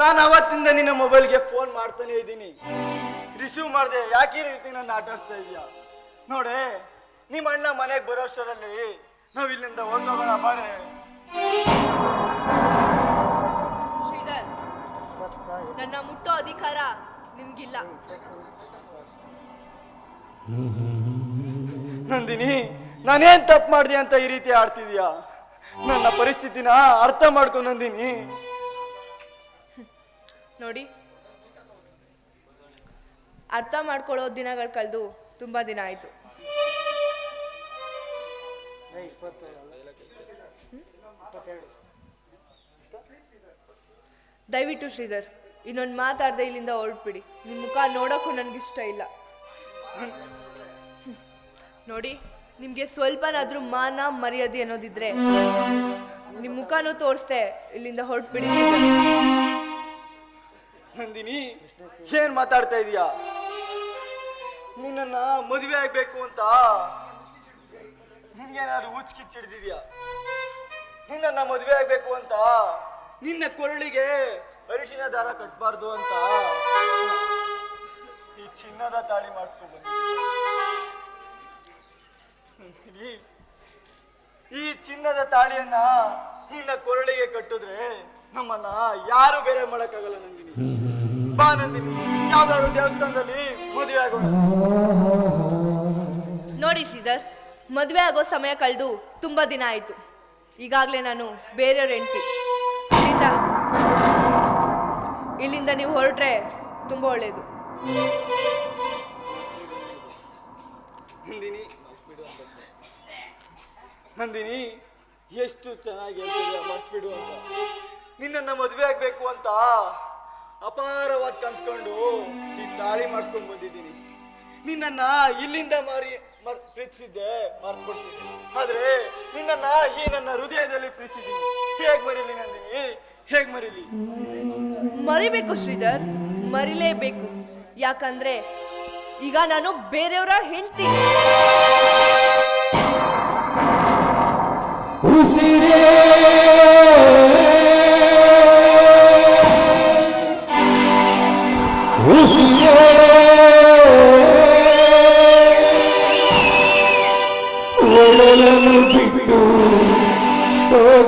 ನೀನು ಅವತ್ತಿಂದ ನಿನ್ನ ಮೊಬೈಲ್ಗೆ ಫೋನ್ ಮಾಡ್ತಾನೆ ಇದ್ದೀನಿ. ರಿಸೀವ್ ಮಾಡಿದೆ ಯಾಕೆ ರೀತಿ ನನ್ನ ಆಟ ಇದೀಯ? ಇದೀಯಾ ನೋಡೆ ನಿಮ್ಮ ಅಣ್ಣ ಮನೆಗೆ ಬರೋಷ್ಟರಲ್ಲಿ ನಾವು ಇಲ್ಲಿಂದ ಹೋಗೋಣ ಬಾರೆ. ಶ್ರೀಧರ್ ನನ್ನ ಮುಟ್ಟೋ ಅಧಿಕಾರ ನಿಮ್ಗಿಲ್ಲ. ನಂದಿನಿ ನಾನೇನ್ ತಪ್ಪು ಮಾಡಿದೆ ಅಂತ ಈ ರೀತಿ ಆಡ್ತಿದ್ಯಾ? ನನ್ನ ಪರಿಸ್ಥಿತಿನ ಅರ್ಥ ಮಾಡ್ಕೊ ನಂದಿನಿ. ನೋಡಿ. ಅರ್ಥ ಮಾಡ್ಕೊಳ್ಳೋ ದಿನಗಳು ಕಳೆದು ತುಂಬಾ ದಿನ ಆಯ್ತು. ದಯವಿಟ್ಟು ಶ್ರೀಧರ್ ಇನ್ನೊಂದು ಮಾತಾಡದೆ ಇಲ್ಲಿಂದ ಹೊರಟ್ಬಿಡಿ. ನಿಮ್ಮ ಮುಖ ನೋಡೋಕ್ಕೂ ನನಗಿಷ್ಟ ಇಲ್ಲ. ನೋಡಿ ನಿಮಗೆ ಸ್ವಲ್ಪನಾದ್ರೂ ಮಾನ ಮರ್ಯಾದೆ ಅನ್ನೋದಿದ್ರೆ ನಿಮ್ಮ ಮುಖನೂ ತೋರಿಸ್ದೆ ಇಲ್ಲಿಂದ ಹೊರಟ್ಬಿಡಿ. ನಂದಿನಿ ಏನ್ ಮಾತಾಡ್ತಾ ಇದೀಯಾ? ನಿನ್ನನ್ನ ಮದುವೆ ಆಗ್ಬೇಕು ಅಂತ ನಿನ್ಗೇನಾದ್ರು ಉಚ್ಕಿ ಚಿಡ್ದಿದ್ಯಾ ನಿನ್ನನ್ನ ಮದುವೆ ಆಗ್ಬೇಕು ಅಂತ ನಿನ್ನ ಕೊರಳಿಗೆ ಅರಿಶಿನ ದಾರ ಕಟ್ಬಾರ್ದು ಅಂತ ಈ ಚಿನ್ನದ ತಾಳಿ ಮಾಡಿಸ್ಕೊಂಡು ನಂದಿನಿ ಈ ಚಿನ್ನದ ತಾಳಿಯನ್ನ ನಿನ್ನ ಕೊರಳಿಗೆ ಕಟ್ಟಿದ್ರೆ ನಮ್ಮನ್ನ ಯಾರು ಬೇರೆ ಮಾಡಕ್ಕಾಗಲ್ಲ ನಂದಿನಿ. ಬಾ ನಂದಿನಿ ಯಾವ್ದಾದ್ರು ದೇವಸ್ಥಾನದಲ್ಲಿ ಮದುವೆ ಆಗೋಣ ನೋಡಿ ಶ್ರೀಧರ್ ಮದುವೆ ಆಗೋ ಸಮಯ ಕಳೆದು ತುಂಬಾ ದಿನ ಆಯ್ತು. ಈಗಾಗಲೇ ನಾನು ಬೇರೆಯವ್ರ ಹೆಂಡತಿ. ಇಲ್ಲಿಂದ ಇಲ್ಲಿಂದ ನೀವು ಹೊರಟ್ರೆ ತುಂಬಾ ಒಳ್ಳೇದು. ನಂದಿನಿ ನಂದಿನಿ ಎಷ್ಟು ಚೆನ್ನಾಗಿ ಹೇಳ್ತಿದ್ಯಾ ಮರ್ತ್ಬಿಡು ಅಂತ. ನಿನ್ನನ್ನ ಮದುವೆ ಆಗ್ಬೇಕು ಅಂತ ಅಪಾರವಾದ ಕನ್ಸ್ಕೊಂಡು ಈ ತಾಳಿ ಮಾಡಿಸ್ಕೊಂಡು ಬಂದಿದ್ದೀನಿ. ನಿನ್ನನ್ನ ಇಲ್ಲಿಂದ ಮಾರಿ ಮರ್ ಪ್ರೀತಿಸಿದ್ದೆ ಮರ್ತ್ಬಿಡ್ತೀನಿ ಆದ್ರೆ ನಿನ್ನನ್ನ ಈ ನನ್ನ ಹೃದಯದಲ್ಲಿ ಪ್ರೀತಿಸಿದ್ದೀನಿ. ಹೇಗ್ ಮರೀಲಿ ನಂದಿನಿ? ಹೇಗ್ ಮರೀಲಿ? ಮರಿಬೇಕು ಶ್ರೀಧರ್ ಮರಿಲೇಬೇಕು. ಯಾಕಂದ್ರೆ ಈಗ ನಾನು ಬೇರೆಯವರ ಹೆಂಡತಿ. ಉಸಿರೇ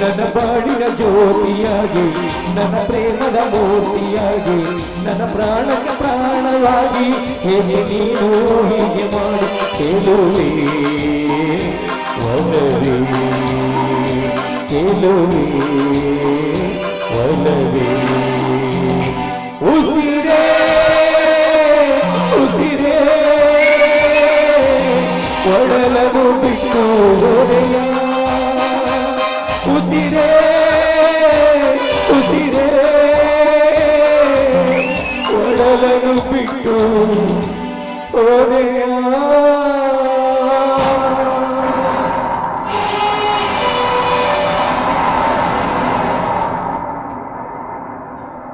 ನನ್ನ ಬಾಳಿನ ಜ್ಯೋತಿಯಾಗಿ, ನನ್ನ ಪ್ರೇಮದ ಮೂರ್ತಿಯಾಗಿ, ನನ್ನ ಪ್ರಾಣಕ್ಕೆ ಪ್ರಾಣವಾಗಿ ಹೇಗೆ ನೀನು ಹೀಗೆ ಮಾಡಿ ಕೇಳುವೆ. ಒಲವೇ ಕೇಳುವೆ, ಒಲವೇ. ಹೋದೆಯ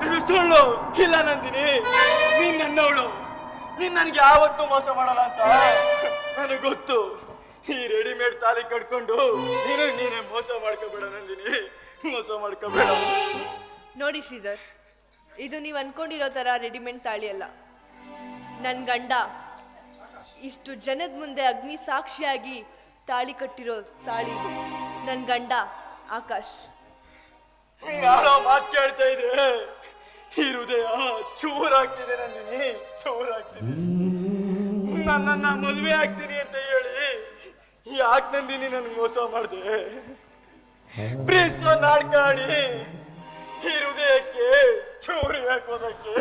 ಇದು ಸುಳ್ಳು. ಇಲ್ಲ ನಂದಿನಿ ನೀನ್ ನನ್ನವಳು. ನೀನ್ ನನ್ಗೆ ಯಾವತ್ತೂ ಮೋಸ ಮಾಡಲ್ಲ ಅಂತ. ನನಗೆ ಗೊತ್ತು. ಈ ರೆಡಿಮೇಡ್ ತಾಲಿ ಕಟ್ಕೊಂಡು ನೀನು ನೀನೇ ಮೋಸ ಮಾಡ್ಕೋಬೇಡ ನಂದಿನಿ. ಮೋಸ ಮಾಡ್ಕೋಬೇಡ. ನೋಡಿ ಶ್ರೀಧರ್ ಇದು ನೀವು ಅನ್ಕೊಂಡಿರೋ ಥರ ರೆಡಿಮೇಡ್ ತಾಳಿ ಅಲ್ಲ. ನನ್ನ ಗಂಡ. ಇಷ್ಟು ಜನದ ಮುಂದೆ ಅಗ್ನಿ ಸಾಕ್ಷಿಯಾಗಿ ತಾಳಿ ಕಟ್ಟಿರೋ ತಾಳಿ ನನ್ನ ಗಂಡ, ಆಕಾಶ್. ಆಡೋ ಮಾತು ಕೇಳ್ತಾ ಇದ್ರೆ ಹೃದಯ ಚೂರಾಗ್ತಿದೆ ನಂದಿನಿ, ಚೂರಾಗ್ತಿದೆ. ನನ್ನನ್ನ ಮದುವೆ ಆಗ್ತೀನಿ ಅಂತ ಹೇಳಿ ಯಾಕೆ ನಂದಿನಿ ನನ್ಗೆ ಮೋಸ ಮಾಡಿದೆ? ಪ್ರೀಸೋ ನಾಡ್ಕಾಡಿ ಹೃದಯಕ್ಕೆ, ಚೂರಿ ಹಾಕೋದಕ್ಕೆ.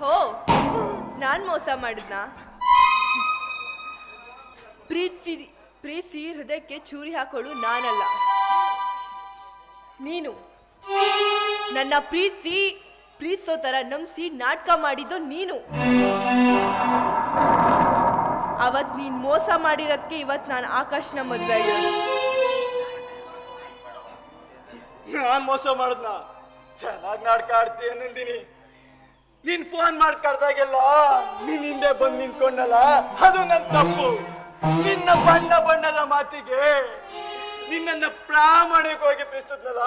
ಹೋ, ನಾನ್ ಮೋಸ ಮಾಡಿದ್ನ? ಪ್ರೀತಿ ಪ್ರೀತಿ ಹೃದಯಕ್ಕೆ ಚೂರಿ ಹಾಕೊಳ್ಳು ನಾನಲ್ಲ. ನೀನು ನನ್ನ ಪ್ರೀತಿ ಪ್ರೀತಿಸೋ ತರ ನಂಬಿಸಿ ನಾಟಕ ಮಾಡಿದ್ದು ನೀನು. ಅವತ್ ನೀನ್ ಮೋಸ ಮಾಡಿರೋದಕ್ಕೆ ಇವತ್ ನಾನು ಆಕಾಶ್ನ ಮದ್ವೆ ಆಗಿರೋದು. ನಾನ್ ಮೋಸ ಮಾಡದ್ನ? ಚೆನ್ನಾಗಿ ನಾಟಕ ನಂದಿನಿ. ನೀನ್ ಫೋನ್ ಮಾಡಿ ಕರ್ದಾಗೆಲ್ಲ ನೀನ್ ಹಿಂದೆ ಬಂದ್ ನಿಂತ್ಕೊಂಡಲ್ಲ, ಅದು ನನ್ ತಪ್ಪು. ನಿನ್ನ ಬಣ್ಣ ಬಣ್ಣದ ಮಾತಿಗೆ ನಿನ್ನನ್ನ ಪ್ರಾಮಾಣಿಕವಾಗಿ ಪ್ರೀತಿಸಿದ್ನಲ್ಲ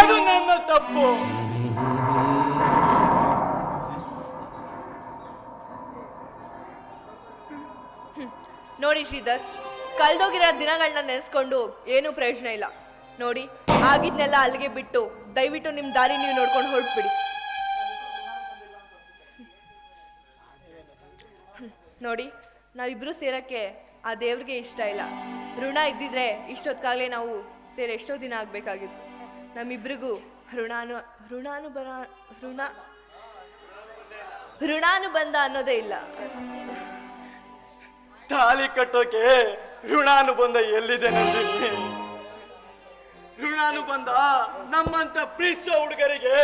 ಅದು ನನ್ನ ತಪ್ಪು. ನೋಡಿ ಶ್ರೀಧರ್, ಕಳ್ದೋಗಿರೋ ದಿನಗಳನ್ನ ನೆನೆಸ್ಕೊಂಡು ಏನೂ ಪ್ರಯೋಜನ ಇಲ್ಲ. ನೋಡಿ, ಆಗಿದ್ನೆಲ್ಲ ಅಲ್ಲಿಗೆ ಬಿಟ್ಟು, ದಯವಿಟ್ಟು ನಿಮ್ಮ ದಾರಿ ನೀವು ನೋಡ್ಕೊಂಡು ಹೊರಟ್ಬಿಡಿ. ನೋಡಿ, ನಾವಿಬ್ರು ಸೇರಕ್ಕೆ ಆ ದೇವ್ರಿಗೆ ಇಷ್ಟ ಇಲ್ಲ. ಋಣ ಇದ್ದಿದ್ರೆ ಇಷ್ಟೊತ್ತಾಗಲೇ ನಾವು ಸೇರಿ ಎಷ್ಟೋ ದಿನ ಆಗ್ಬೇಕಾಗಿತ್ತು. ನಮ್ಮಿಬ್ರಿಗೂ ಋಣಾನು, ಋಣಾನುಬರ, ಋಣ, ಋಣಾನುಬಂಧ ಅನ್ನೋದೇ ಇಲ್ಲ. ತಾಲಿ ಕಟ್ಟೋಕೆ ಋಣಾನುಬಂಧ ಎಲ್ಲಿದೆ ನಂದಿನಿ? ಋಣಾನುಬಂಧ ನಮ್ಮಂತ ಪ್ರೀಸೋ ಹುಡುಗರಿಗೆ,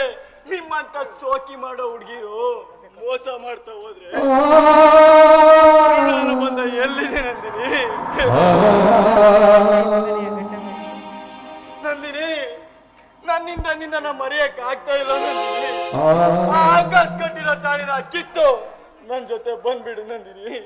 ನಿಮ್ಮಂತ ಸೋಕಿ ಮಾಡೋ ಹುಡುಗಿರು ಮೋಸ ಮಾಡ್ತಾ ಹೋದ್ರೆ ಋಣಾನುಬಂಧ ಎಲ್ಲಿದೆ ನಂದಿನಿ? ನಂದಿನಿ, ನನ್ನಿಂದ ನಿನ್ನ ಮರೆಯಕ್ ಆಗ್ತಾ ಇಲ್ಲ ನಂದಿನಿ. ಆಕಾಶ ಕಟ್ಟಿರೋ ತಾಳಿನ ಕಿತ್ತು ನನ್ ಜೊತೆ ಬಂದ್ಬಿಡು ನಂದಿನಿ.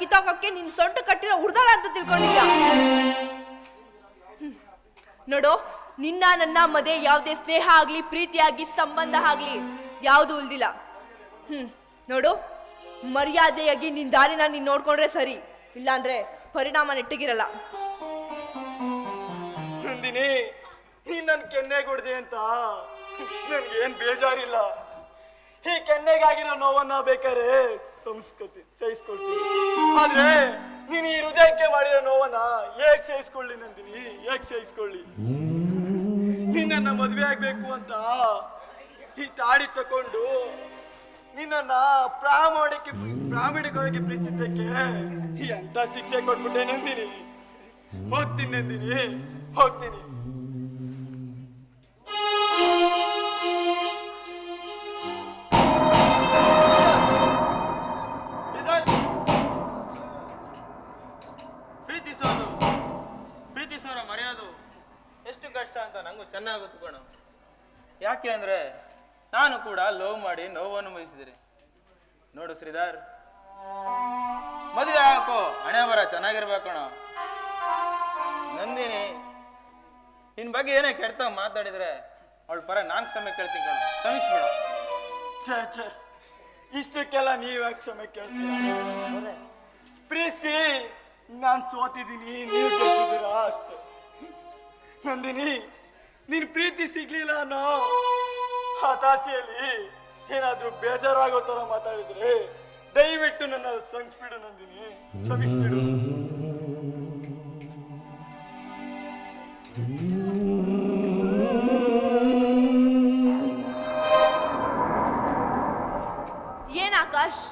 ಬೇಕು ಅಂದಾಗ ಕಿತ್ತಾಕೋಕೆ ನಿನ್ ಸೊಂಟು ಕಟ್ಟಿರೋ ಹುಡ್ದಾಳ ಅಂತ ತಿಳ್ಕೊಂಡಿದ್ಯಾ. ನೋಡು, ನಿನ್ನ ನನ್ನ ಮದೆ ಯಾವುದೇ ಸ್ನೇಹ ಆಗ್ಲಿ, ಪ್ರೀತಿ ಆಗ್ಲಿ, ಸಂಬಂಧ ಆಗ್ಲಿ ಯಾವುದು ಉಳ್ದಿಲ್ಲ ಹ್ಮ್. ನೋಡು, ಮರ್ಯಾದೆಯಾಗಿ ನಿನ್ ದಾರಿನ ನೀನ್ ನೋಡ್ಕೊಂಡ್ರೆ ಸರಿ, ಇಲ್ಲಾಂದ್ರೆ ಪರಿಣಾಮ ನೆಟ್ಟಿಗಿರಲ್ಲ. ನಂದಿನಿ, ನೀನ್ ನನ್ ಕೆನ್ನೆಗೆ ಹೊಡ್ದೆ ಅಂತ. ನನ್ಗೇನ್ ಬೇಜಾರಿಲ್ಲ. ಈ ಕೆನ್ನೆಗಾಗಿರೋ ನೋವನ್ನ ಬೇಕಾದ್ರೆ ಸಂಸ್ಕೃತಿ ಸಹಿಸ್ಕೊಳ್ತೀನಿ ಆದ್ರೆ ನೀನ್ ಈ ಹೃದಯಕ್ಕೆ ಮಾಡಿರೋ ನೋವನ್ನ ಹೇಗ್ ಸಹಿಸ್ಕೊಳ್ಳಿ ನಂದಿನಿ? ಹೇಗ್ ಸಹಿಸ್ಕೊಳ್ಳಿ ನಿನ್ನನ್ನ ಮದ್ವೆ ಆಗ್ಬೇಕು ಅಂತ ಈ ತಾಡಿ ತಕೊಂಡು ನಿನ್ನನ್ನ ಪ್ರಾಮಾಣಿಕ ಪ್ರಾಮಾಣಿಕವಾಗಿ ಪ್ರೀತಿಸಿದ್ದಕ್ಕೆ ಎಂತ ಶಿಕ್ಷೆ ಕೊಟ್ಬಿಟ್ಟೆ ನಂದಿನಿ? ಹೋಗ್ತೀನಿ ನಂದಿನಿ, ಹೋಗ್ತೀನಿ. ಯಾಕೆ ಅಂದ್ರೆ ನಾನು ಕೂಡ ಲವ್ ಮಾಡಿ ನೋವನ್ನು ಅನುಭವಿಸಿದೆ ನೋಡು ಶ್ರೀಧಾರ್. ಮದುವೆ ಹಾಕೋ ಹಣೆ ಬರ ಚೆನ್ನಾಗಿರ್ಬೇಕಣ ನಂದಿನಿ, ನಿನ್ ಬಗ್ಗೆ ಏನೇ ಕೆಡ್ತ ಮಾತಾಡಿದ್ರೆ ಅವಳ ಪರ ನಾನ್ ಸಮಯ ಕೇಳ್ತೀನಿ ಕಣ. ಕ್ಷಮಿಸ್ಬೇಡ. ಛ ಛ. ಇಷ್ಟಕ್ಕೆಲ್ಲ ನೀವ್ ಯಾಕೆ ಕ್ಷಮೆ ಕೇಳ್ತೀರ? ಪ್ರೀಸಿ ನಾನ್ ಸೋತಿದ್ದೀನಿ, ನೀವು ಗೆದ್ದಿದ್ದೀರಾ ಅಷ್ಟೇ. ನಂದಿನಿ ನೀನ್ ಪ್ರೀತಿ ಸಿಗ್ಲಿಲ್ಲ ಅನ್ನೋ ಹತಾಶೆಯಲ್ಲಿ ಏನಾದ್ರೂ ಬೇಜಾರಾಗೋ ತರ ಮಾತಾಡಿದ್ರೆ ದಯವಿಟ್ಟು ನನ್ನ ಸಂಕ್ಷಿಬಿಡು ನಂದಿನಿ. ಕ್ಷಮಿಸ್ಬಿಡು. ಏನ್ ಆಕಾಶ್?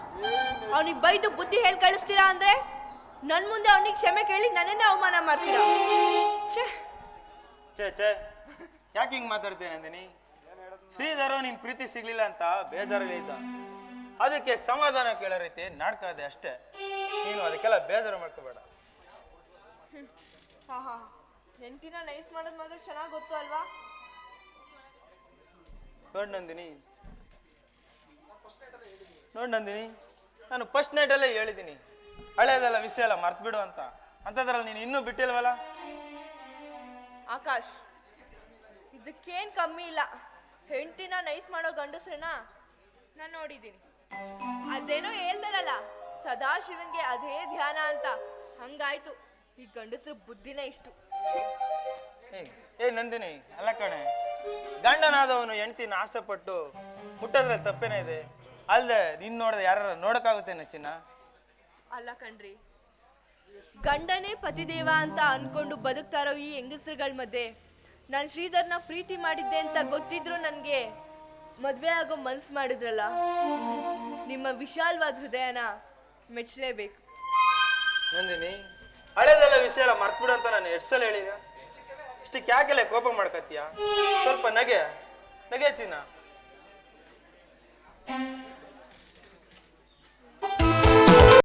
ಅವನಿಗೆ ಬೈದು ಬುದ್ಧಿ ಹೇಳಿ ಕಳಿಸ್ತೀರಾ ಅಂದ್ರೆ ನನ್ ಮುಂದೆ ಅವನಿಗೆ ಕ್ಷಮೆ ಕೇಳಿ ನನ್ನನ್ನೇ ಅವಮಾನ ಮಾಡ್ತೀರಾ? ಛೇ. ಛೇ ಛೇ. ಯಾಕೆ ಹಿಂಗ್ ಮಾತಾಡ್ತೇನೆ ಅಂದಿನಿ ಶ್ರೀಧರು ನಿನ್ ಪ್ರೀತಿ ಸಿಗ್ಲಿಲ್ಲ ಅಂತ ಬೇಜಾರಲ್ಲಿ ಇದ್ದ. ಅದಕ್ಕೆ ಸಮಾಧಾನ ಕೇಳೋ ರೀತಿ ನಾಟಕ ಇದೆ ಅಷ್ಟೇ. ನೀನು ಅದಕ್ಕೆಲ್ಲ ಬೇಜಾರು ಮಾಡ್ಕೋಬೇಡ. ಹಾ ಹಾ. ಹೆಂಡತಿನ ನೈಸ್ ಮಾಡೋದು ಮಾತ್ರ ಚೆನ್ನಾಗಿ ಗೊತ್ತು ಅಲ್ವಾ? ನೋಡ್ ನಂದಿನಿ. ನೋಡ್ ನಂದಿನಿ ನಾನು ಫಸ್ಟ್ ನೈಟಲ್ಲೇ ಹೇಳಿದ್ದೀನಿ ಹಳೇದಲ್ಲ ವಿಷಯ ಎಲ್ಲ ಮರ್ತ್ಬಿಡು ಅಂತ. ಅಂತದ್ರಲ್ಲಿ ನೀನು ಇನ್ನೂ ಬಿಟ್ಟಿಲ್ವಲ್ಲ? ಆಕಾಶ್ ಇದಕ್ಕೇನ್ ಕಮ್ಮಿ ಇಲ್ಲ. ಹೆಂಡತಿನ ನೈಸ್ ಮಾಡೋ ಗಂಡಸ್ರನ್ನ ನಾನು ನೋಡಿದ್ದೀನಿ. ಅದೇನೋ ಹೇಳ್ತಾರಲ್ಲ ಸದಾ ಶಿವನ್ಗೆ ಅದೇ ಧ್ಯಾನ ಅಂತ. ಹಂಗಾಯ್ತು. ಈ ಗಂಡಸ್ರ ಬುದ್ಧಿನೇ ಇಷ್ಟು. ಏ ಏ ನಂದಿನಿ ಅಲ್ಲ ಕಣೆ. ಗಂಡನಾದವನು ಹೆಂಡತಿನ ಆಸೆ ಪಟ್ಟು ಮುಟ್ಟೋದ್ರಲ್ಲಿ ತಪ್ಪೇನೇ ಇದೆ. ಅಲ್ಲದೆ ನಿನ್ ನೋಡಿದ್ರೆ ಯಾರು ನೋಡಕ್ಕಾಗುತ್ತೇನೆ ಚಿನ್ನ? ಅಲ್ಲ ಕಣ್ರಿ ಗಂಡನೇ ಪತಿದೇವ ಅಂತ ಅನ್ಕೊಂಡು ಬದುಕ್ತಾರೋ ಈ ಹೆಂಗಸ್ರುಗಳ ಮಧ್ಯೆ? ನಾನು ಶ್ರೀಧರ್ನ ಪ್ರೀತಿ ಮಾಡಿದ್ದೆ ಅಂತ ಗೊತ್ತಿದ್ರು ನನಗೆ ಮದುವೆ ಆಗೋ ಮನ್ಸು ಮಾಡಿದ್ರಲ್ಲ. ನಿಮ್ಮ ವಿಶಾಲವಾದ ಹೃದಯನ ಮೆಚ್ಚಲೇಬೇಕು. ನಂದಿನಿ, ಹಳೆದೆಲ್ಲ ವಿಷಯ ಎಲ್ಲ ಮರ್ತ್ಬಿಡು ಅಂತ ನಾನು ಎಷ್ಟು ಸಲ ಹೇಳಿದ? ಇಷ್ಟಕ್ಕೆ ಯಾಕೆಲ್ಲ ಕೋಪ ಮಾಡ್ಕತ್ತೀಯ? ಸ್ವಲ್ಪ ನಗೆ ನಗೆ ಚಿನ್ನ.